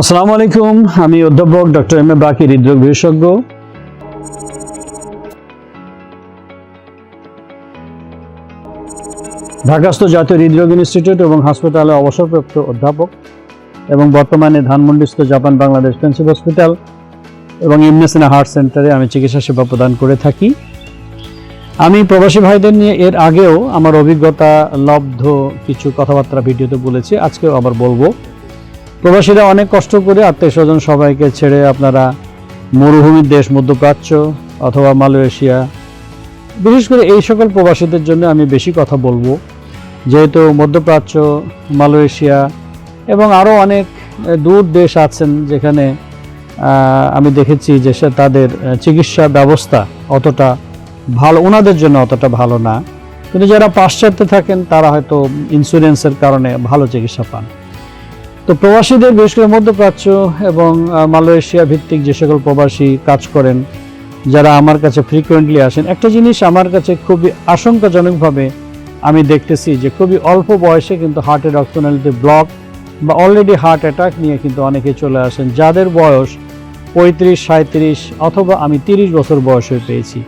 আসসালামু আলাইকুম, আমি অধ্যাপক ডক্টর এম এ বাকি হৃদরোগ বিশেষজ্ঞ। ঢাকাস্থ জাতীয় হৃদরোগ ইনস্টিটিউট এবং হাসপাতালে অবসরপ্রাপ্ত অধ্যাপক এবং বর্তমানে ধানমন্ডিস্থ জাপান বাংলাদেশ ফেন্সিভ হসপিটাল এবং ইমনেসিনা হার্ট সেন্টারে আমি চিকিৎসা সেবা প্রদান করে থাকি। আমি প্রবাসী ভাইদের নিয়ে এর আগেও আমার অভিজ্ঞতা, লব্ধ কিছু কথাবার্তা ভিডিওতে বলেছি, আজকেও আবার বলব। প্রবাসীরা অনেক কষ্ট করে আত্মীয় স্বজন সবাইকে ছেড়ে আপনারা মরুভূমির দেশ, মধ্যপ্রাচ্য অথবা মালয়েশিয়া, বিশেষ করে এই সকল প্রবাসীদের জন্য আমি বেশি কথা বলব। যেহেতু মধ্যপ্রাচ্য, মালয়েশিয়া এবং আরও অনেক দূর দেশ আছেন যেখানে আমি দেখেছি যে সে তাদের চিকিৎসা ব্যবস্থা অতটা ভালো, ওনাদের জন্য অতটা ভালো না। কিন্তু যারা পাশ্চাত্যে থাকেন তারা হয়তো ইন্স্যুরেন্সের কারণে ভালো চিকিৎসা পান। তো প্রবাসীদের, বিশেষ করে মধ্যপ্রাচ্য এবং মালয়েশিয়া ভিত্তিক যে সকল প্রবাসী কাজ করেন, যারা আমার কাছে ফ্রিকোয়েন্টলি আসেন, একটা জিনিস আমার কাছে খুবই আশঙ্কাজনকভাবে আমি দেখতেছি যে খুবই অল্প বয়সে কিন্তু হার্টের রক্তনালীতে ব্লক বা অলরেডি হার্ট অ্যাটাক নিয়ে কিন্তু অনেকে চলে আসেন, যাদের বয়স পঁয়ত্রিশ সাঁত্রিশ অথবা আমি তিরিশ বছর বয়স হয়ে পেয়েছি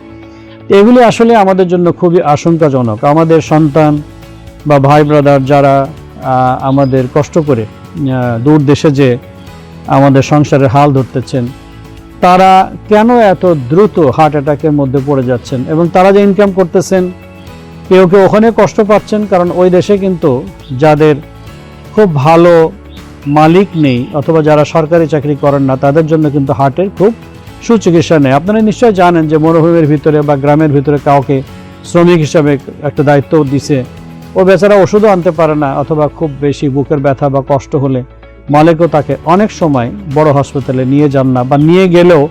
এগুলি আসলে আমাদের জন্য খুবই আশঙ্কাজনক। আমাদের সন্তান বা ভাই ব্রাদার যারা আমাদের কষ্ট করে দূর দেশে যে আমাদের সংসারের হাল ধরতেছেন, তারা কেন এত দ্রুত হার্ট অ্যাটাকের মধ্যে পড়ে যাচ্ছেন? এবং তারা যে ইনকাম করতেছেন, কেউ কেউ ওখানে কষ্ট পাচ্ছেন, কারণ ওই দেশে কিন্তু যাদের খুব ভালো মালিক নেই, অথবা যারা সরকারি চাকরি করেন না, তাদের জন্য কিন্তু হার্টের খুব সুচিকিৎসা নেই। আপনারা নিশ্চয়ই জানেন যে মরুভূমির ভিতরে বা গ্রামের ভিতরে কাউকে শ্রমিক হিসাবে একটা দায়িত্ব দিছে। ও বেচারা ওষুধও আনতে পারে না, অথবা খুব বেশি বুকের ব্যথা বা কষ্ট হলে মালিকও তাকে অনেক সময় বড় হাসপাতালে নিয়ে যান না বা নিয়ে গেলেও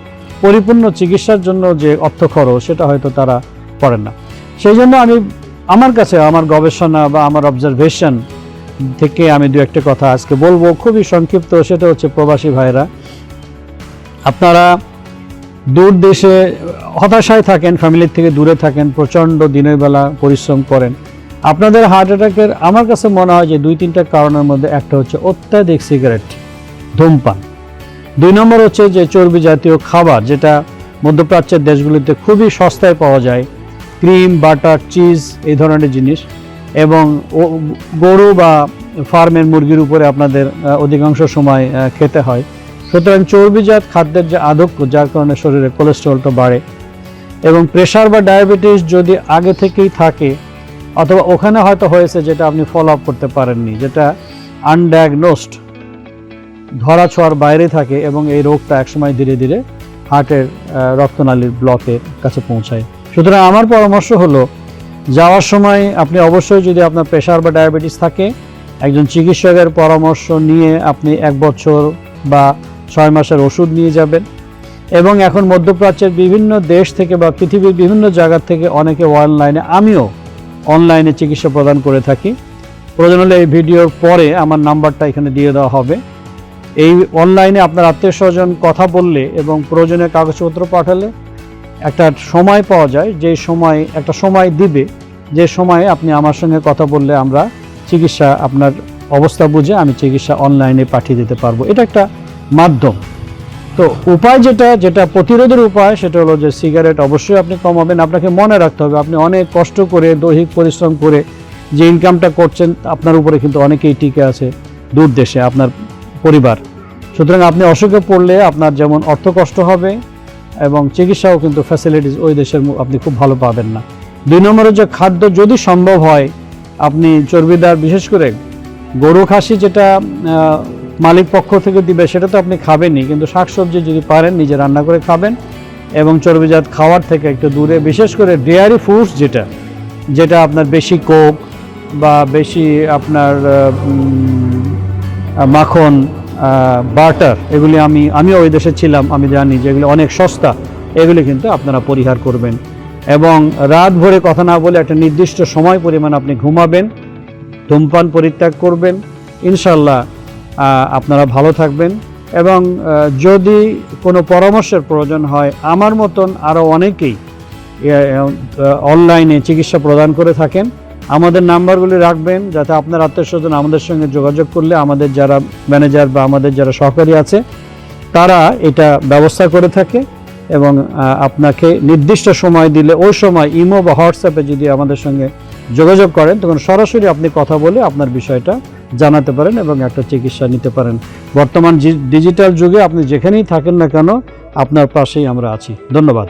পরিপূর্ণ চিকিৎসার জন্য যে অর্থ খরচ, সেটা হয়তো তারা করেন না। সেই জন্য আমি আমার কাছে আমার গবেষণা বা আমার অবজারভেশন থেকে আমি দু একটা কথা আজকে বলব। খুবই সংক্ষিপ্ত, সেটা হচ্ছে প্রবাসী ভাইরা আপনারা দূর দেশে হতাশায় থাকেন ফ্যামিলির থেকে দূরে থাকেন, প্রচণ্ড দিনের বেলা পরিশ্রম করেন। আপনাদের হার্ট অ্যাটাকের আমার কাছে মনে হয় যে দুই তিনটা কারণের মধ্যে একটা হচ্ছে অত্যাধিক সিগারেট ধূমপান। দুই নম্বর হচ্ছে যে চর্বি জাতীয় খাবার, যেটা মধ্যপ্রাচ্যের দেশগুলিতে খুবই সস্তায় পাওয়া যায়। ক্রিম, বাটার, চিজ, এই ধরনের জিনিস। এবং গরু বা ফার্মের মুরগির উপরে আপনাদের অধিকাংশ সময় খেতে হয়। সুতরাং চর্বিজাত খাদ্যের যে আদক্য যার কারণে শরীরে কোলেস্ট্রলটা বাড়ে। এবং প্রেশার বা ডায়াবেটিস যদি আগে থেকেই থাকে অথবা ওখানে হয়তো হয়েছে যেটা আপনি ফলো আপ করতে পারেননি, যেটা আনডায়াগনোসড ধরা ছোঁয়ার বাইরে থাকে এবং এই রোগটা একসময় ধীরে ধীরে হার্টের রক্তনালীর ব্লকের কাছে পৌঁছায়। সুতরাং আমার পরামর্শ হলো, যাওয়ার সময় আপনি অবশ্যই যদি আপনার প্রেশার বা ডায়াবেটিস থাকে, একজন চিকিৎসকের পরামর্শ নিয়ে আপনি এক বছর বা ছয় মাসের ওষুধ নিয়ে যাবেন এবং এখন মধ্যপ্রাচ্যের বিভিন্ন দেশ থেকে বা পৃথিবীর বিভিন্ন জায়গা থেকে অনেকে অনলাইনে আমিও অনলাইনে চিকিৎসা প্রদান করে থাকি। প্রয়োজন হলে এই ভিডিওর পরে আমার নাম্বারটা এখানে দিয়ে দেওয়া হবে। এই অনলাইনে আপনার আত্মীয় স্বজন কথা বললে এবং প্রয়োজনীয় কাগজপত্র পাঠালে একটা সময় পাওয়া যায়, যে সময়, একটা সময় দিবে, যে সময়ে আপনি আমার সঙ্গে কথা বললে আমরা চিকিৎসা আপনার অবস্থা বুঝে আমি চিকিৎসা অনলাইনে পাঠিয়ে দিতে পারব। এটা একটা মাধ্যম। তো উপায় যেটা যেটা প্রতিরোধের উপায়, সেটা হলো যে সিগারেট অবশ্যই আপনি কমাবেন। আপনাকে মনে রাখতে হবে, আপনি অনেক কষ্ট করে, দৈহিক পরিশ্রম করে যে ইনকামটা করছেন, আপনার উপরে কিন্তু অনেকেই টিকে আছে দূর দেশে, আপনার পরিবার। সুতরাং আপনি অসুখে পড়লে আপনার যেমন অর্থ কষ্ট হবে এবং চিকিৎসাও কিন্তু ফ্যাসিলিটিস ওই দেশের আপনি খুব ভালো পাবেন না। দুই নম্বরে যে খাদ্য যদি সম্ভব হয়, আপনি চর্বিদার, বিশেষ করে গরু, খাসি যেটা মালিক পক্ষ থেকে দিবে, সেটা তো আপনি খাবেনই। কিন্তু শাকসবজি যদি পারেন, নিজে রান্না করে খাবেন। এবং চর্বিজাত খাওয়ার থেকে একটু দূরে, বিশেষ করে ডেয়ারি ফুডস যেটা যেটা আপনার বেশি কোক বা বেশি আপনার মাখন বাটার, এগুলি আমি, আমিও ওই দেশে ছিলাম, আমি জানি যে এগুলি অনেক সস্তা। এগুলি কিন্তু আপনারা পরিহার করবেন। এবং রাত ভরে কথা না বলে একটা নির্দিষ্ট সময় পরিমাণ আপনি ঘুমাবেন, ধূমপান পরিত্যাগ করবেন। ইনশাল্লাহ আপনারা ভালো থাকবেন এবং যদি কোনো পরামর্শের প্রয়োজন হয়, আমার মতন আরও অনেকেই অনলাইনে চিকিৎসা প্রদান করে থাকেন। আমাদের নাম্বারগুলি রাখবেন যাতে আপনার আত্মীয় স্বজন আমাদের সঙ্গে যোগাযোগ করলে আমাদের যারা ম্যানেজার বা আমাদের যারা সহকারী আছে, তারা এটা ব্যবস্থা করে থাকে এবং আপনাকে নির্দিষ্ট সময় দিলে, ওই সময় ইমো বা হোয়াটসঅ্যাপে যদি আমাদের সঙ্গে যোগাযোগ করেন, তখন সরাসরি আপনি কথা বলে আপনার বিষয়টা জানাতে পারেন এবং একটা চিকিৎসা নিতে পারেন। বর্তমান ডিজিটাল যুগে আপনি যেখানেই থাকেন না কেন, আপনার পাশেই আমরা আছি। ধন্যবাদ।